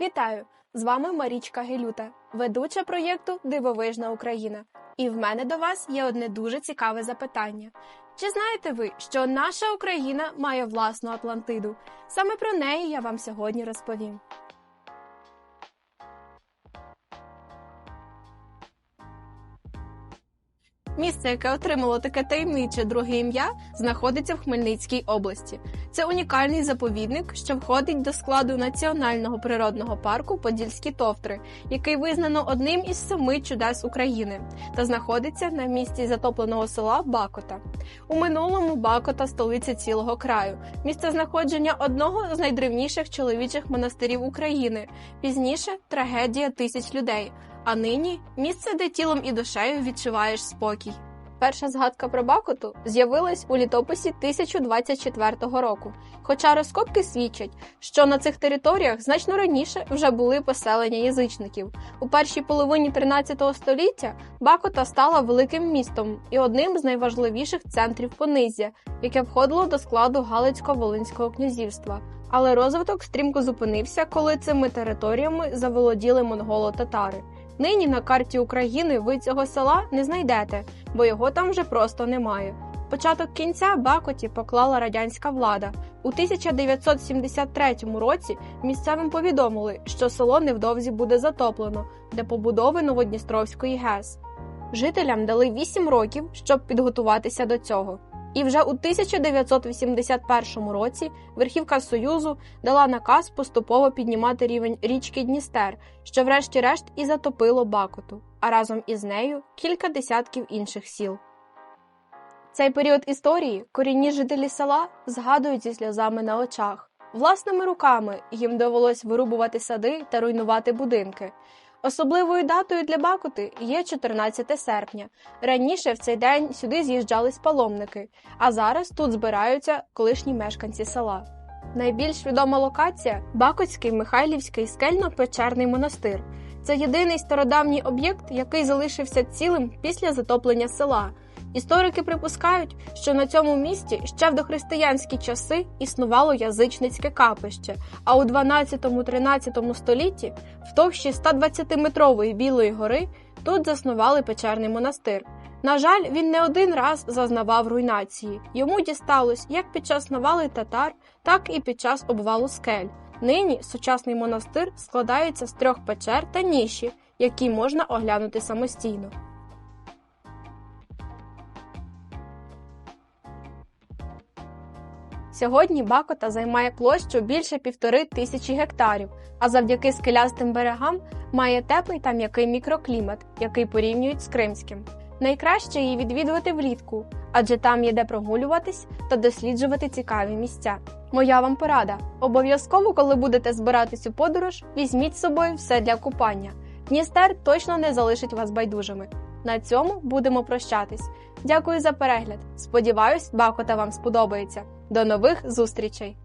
Вітаю! З вами Марічка Гелюта, ведуча проєкту Дивовижна Україна. І в мене до вас є одне дуже цікаве запитання. Чи знаєте ви, що наша Україна має власну Атлантиду? Саме про неї я вам сьогодні розповім. Місце, яке отримало таке таємниче друге ім'я, знаходиться в Хмельницькій області. Це унікальний заповідник, що входить до складу національного природного парку Подільські товтри, який визнано одним із семи чудес України та знаходиться на місці затопленого села Бакота. У минулому Бакота столиця цілого краю, місце знаходження одного з найдревніших чоловічих монастирів України. Пізніше трагедія тисяч людей. А нині місце, де тілом і душею відчуваєш спокій. Перша згадка про Бакоту з'явилась у літописі 1024 року. Хоча розкопки свідчать, що на цих територіях значно раніше вже були поселення язичників. У першій половині 13 століття Бакота стала великим містом і одним з найважливіших центрів понизя, яке входило до складу Галицько-Волинського князівства. Але розвиток стрімко зупинився, коли цими територіями заволоділи монголо-татари. Нині на карті України ви цього села не знайдете, бо його там вже просто немає. Початок кінця Бакоті поклала радянська влада. У 1973 році місцевим повідомили, що село невдовзі буде затоплено для побудови Новодністровської ГЕС. Жителям дали 8 років, щоб підготуватися до цього. І вже у 1981 році верхівка Союзу дала наказ поступово піднімати рівень річки Дністер, що врешті-решт і затопило Бакоту, а разом із нею кілька десятків інших сіл. Цей період історії корінні жителі села згадують зі сльозами на очах. Власними руками їм довелось вирубувати сади та руйнувати будинки. Особливою датою для Бакути є 14 серпня. Раніше в цей день сюди з'їжджались паломники, а зараз тут збираються колишні мешканці села. Найбільш відома локація Бакутський Михайлівський скельно-печерний монастир. Це єдиний стародавній об'єкт, який залишився цілим після затоплення села. Історики припускають, що на цьому місці ще в дохристиянські часи існувало язичницьке капище, а у 12-13 столітті, в товщі 120-метрової Білої гори, тут заснували печерний монастир. На жаль, він не один раз зазнавав руйнації. Йому дісталось як під час навали татар, так і під час обвалу скель. Нині сучасний монастир складається з трьох печер та ніші, які можна оглянути самостійно. Сьогодні Бакота займає площу більше півтори тисячі гектарів, а завдяки скелястим берегам має теплий та м'який мікроклімат, який порівнюють з кримським. Найкраще її відвідувати влітку, адже там є де прогулюватись та досліджувати цікаві місця. Моя вам порада: обов'язково, коли будете збиратись у подорож, візьміть з собою все для купання. Дністер точно не залишить вас байдужими. На цьому будемо прощатись. Дякую за перегляд. Сподіваюсь, Бакота вам сподобається. До нових зустрічей!